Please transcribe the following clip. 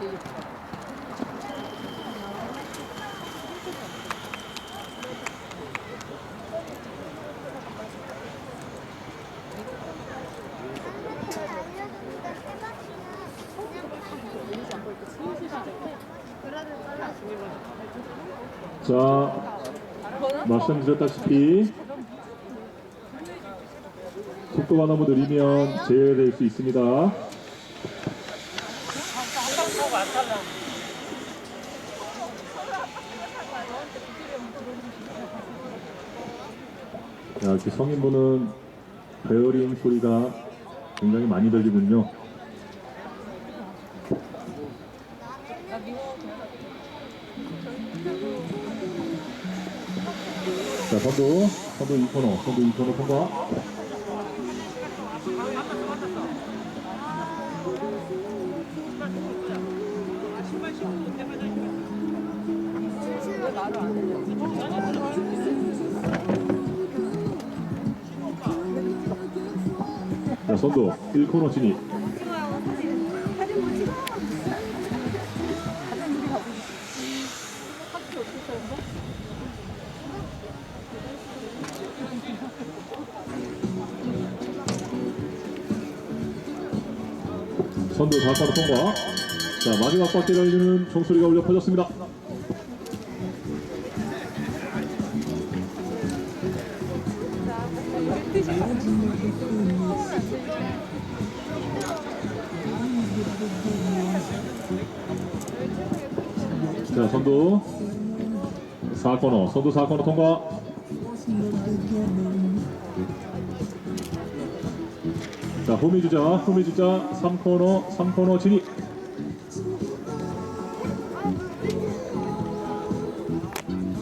자, 말씀드렸다시피 속도가 너무 느리면 제외될 수 있습니다. 자, 이렇게 성인분은 베어링 소리가 굉장히 많이 들리군요. 자, 선두, 선두 2코너, 선두 2코너 통과. 자, 선두 1코너 진입. 선두 4코너 통과. 자, 마지막 바퀴를 알리는 총소리가 울려 퍼졌습니다. 자, 선두 4코너, 선두 4코너 통과. 자, 호미주자, 호미주자 3코너, 3코너 진입.